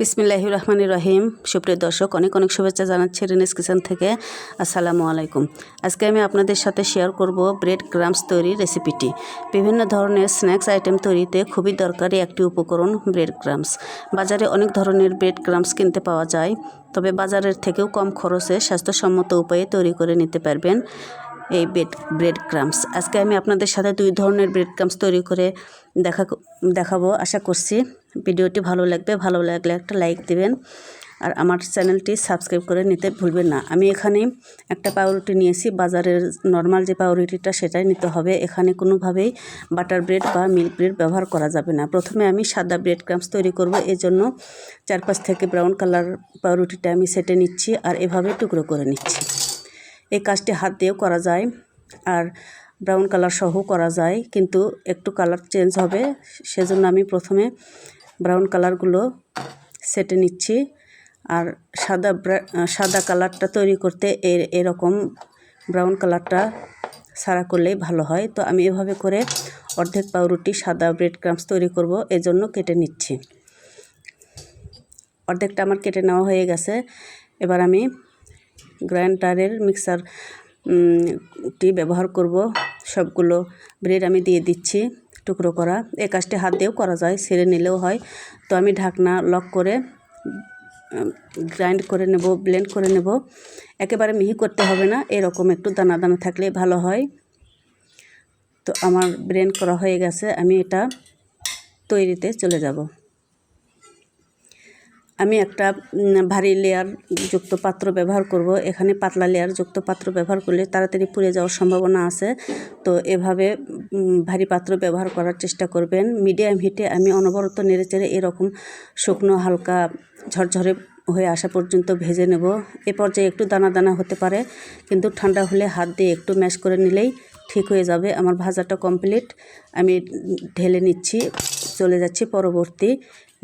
বিসমিল্লাহ রহমান রহিম। সুপ্রিয় দর্শক, অনেক অনেক শুভেচ্ছা জানাচ্ছি রিনেস কিচেন থেকে। আসসালামু আলাইকুম। আজকে আমি আপনাদের সাথে শেয়ার করব ব্রেড ক্রামস তৈরির রেসিপিটি বিভিন্ন ধরনের স্ন্যাক্স আইটেম তৈরিতে খুবই দরকারি একটি উপকরণ ব্রেড ক্রামস। বাজারে অনেক ধরনের ব্রেড ক্রামস কিনতে পাওয়া যায়, তবে বাজারের থেকেও কম খরচে স্বাস্থ্যসম্মত উপায়ে তৈরি করে নিতে পারবেন এই ব্রেড ব্রেড ক্রামস। আজকে আমি আপনাদের সাথে দুই ধরনের ব্রেড ক্রামস তৈরি করে দেখা দেখাবো, আশা করছি। ভিডিওটি ভালো লাগবে, ভালো লাগলে একটা লাইক দিবেন। আর আমার চ্যানেলটি সাবস্ক্রাইব করে নিতে ভুলবেন না। আমি এখানে একটা পাউরুটি নিয়েছি, বাজারের নর্মাল যে পাউরুটিটা সেটাই নিতে হবে। এখানে কোনোভাবেই বাটার ব্রেড বা মিল্ক ব্রেড ব্যবহার করা যাবে না। প্রথমে আমি সাদা ব্রেড ক্রামস তৈরি করব এই জন্য চারপাশ থেকে ব্রাউন কালার পাউরুটিটা আমি সেটে নিচ্ছি আর এভাবে টুকরো করে নিচ্ছি। এই কাজটি হাত দিয়েও করা যায় আর ব্রাউন কালার সহ করা যায়, কিন্তু একটু কালার চেঞ্জ হবে। সেজন্য আমি প্রথমে ব্রাউন কালারগুলো সেটে নিচ্ছি। আর সাদা সাদা কালারটা তৈরি করতে এর এরকম ব্রাউন কালারটা সারা করলেই ভালো হয়। তো আমি এভাবে করে অর্ধেক পাউরুটি সাদা ব্রেড ক্রামস তৈরি করব, এজন্য কেটে নিচ্ছি। অর্ধেকটা আমার কেটে নেওয়া হয়ে গেছে। এবার আমি গ্রাইন্ডারের মিক্সার টি ব্যবহার করব। সবগুলো ব্রেড আমি দিয়ে দিচ্ছি। টুকরো করা। এ কাজটি হাত দিয়েও করা যায়, ছেড়ে নিলেও হয়। তো আমি ঢাকনা লক করে গ্রাইন্ড করে নেব ব্লেন্ড করে নেব। একেবারে মিহি করতে হবে না, এরকম একটু দানা দানা থাকলে ভালো হয়। তো আমার ব্লেন্ড করা হয়ে গেছে, আমি এটা তৈরিতে চলে যাব। আমি একটা ভারী লেয়ার যুক্ত পাত্র ব্যবহার করব। এখানে পাতলা লেয়ার যুক্ত পাত্র ব্যবহার করলে তাড়াতাড়ি পুড়ে যাওয়ার সম্ভাবনা আছে। তো এভাবে ভারী পাত্র ব্যবহার করার চেষ্টা করবেন। মিডিয়াম হিটে আমি অনবরত নেড়েচেড়ে এরকম শুকনো, হালকা, ঝরঝরে হয়ে আসা পর্যন্ত ভেজে নেব। এ পর্যায়ে একটু দানা দানা হতে পারে, কিন্তু ঠান্ডা হলে হাত দিয়ে একটু ম্যাশ করে নিলেই ঠিক হয়ে যাবে। আমার ভাজাটা কমপ্লিট আমি ঢেলে নিচ্ছি। চলে যাচ্ছি পরবর্তী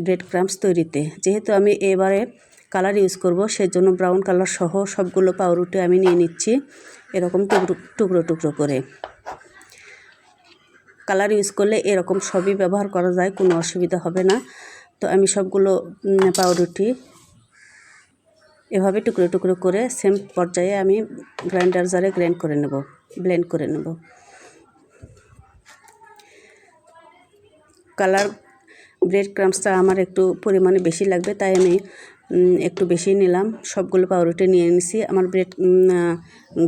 ব্রেড ক্রামস তৈরিতে। যেহেতু আমি এবারে কালার ইউজ করব, সেজন্য ব্রাউন কালার সহ সবগুলো পাউরুটি আমি নিয়ে নিচ্ছি এরকম টুকরো টুকরো টুকরো করে। কালার ইউজ করলে এরকম সবই ব্যবহার করা যায়, কোনো অসুবিধা হবে না। তো আমি সবগুলো পাউরুটি এভাবে টুকরো টুকরো করে সেম পর্যায়ে আমি গ্রাইন্ডার জারে গ্রাইন্ড করে নেব ব্লেন্ড করে নেব। কালার ব্রেড ক্রামসটা আমার একটু পরিমাণে বেশি লাগবে, তাই আমি একটু বেশি নিলাম। সবগুলো পাউরুটি নিয়ে নিছি। আমার ব্রেড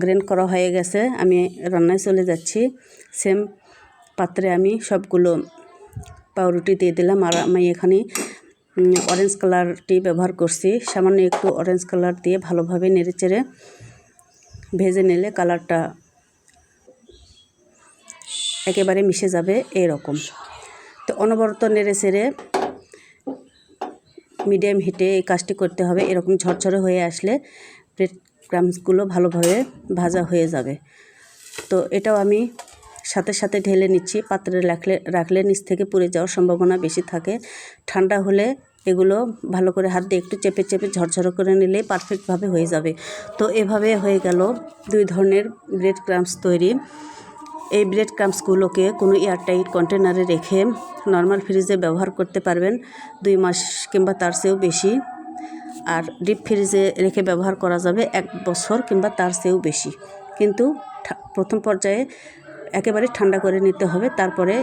গ্রেন্ড করা হয়ে গেছে। আমি রান্নায় চলে যাচ্ছি। সেম পাত্রে আমি সবগুলো পাউরুটি দিয়ে দিলাম। আর আমি এখানে অরেঞ্জ কালারটি ব্যবহার করছি। সামান্য একটু অরেঞ্জ কালার দিয়ে ভালোভাবে নেড়ে চেড়ে ভেজে নিলে কালারটা একেবারে মিশে যাবে এরকম। তো অনবরত নেড়ে চেড়ে মিডিয়াম হিটে এই কাজটি করতে হবে। এরকম ঝরঝরে হয়ে আসলে ব্রেড ক্রামসগুলো ভালোভাবে ভাজা হয়ে যাবে। তো এটাও আমি সাথে সাথে ঢেলে নিচ্ছি। পাত্রে রাখলে রাখলে নিচ থেকে পুড়ে যাওয়ার সম্ভাবনা বেশি থাকে। ঠান্ডা হলে এগুলো ভালো করে হাত দিয়ে একটু চেপে চেপে ঝরঝরো করে নিলে পারফেক্টভাবে হয়ে যাবে। তো এভাবে হয়ে গেল দুই ধরনের ব্রেড ক্রামস তৈরি। এই ব্রেড ক্রামসগুলোকে কোনো এয়ারটাইট কন্টেনারে রেখে নর্মাল ফ্রিজে ব্যবহার করতে পারবেন। দুই মাস কিংবা তার চেয়েও বেশি। আর ডিপ ফ্রিজে রেখে ব্যবহার করা যাবে এক বছর কিংবা তার চেয়েও বেশি। কিন্তু প্রথম পর্যায়ে একেবারে ঠান্ডা করে নিতে হবে। তারপরে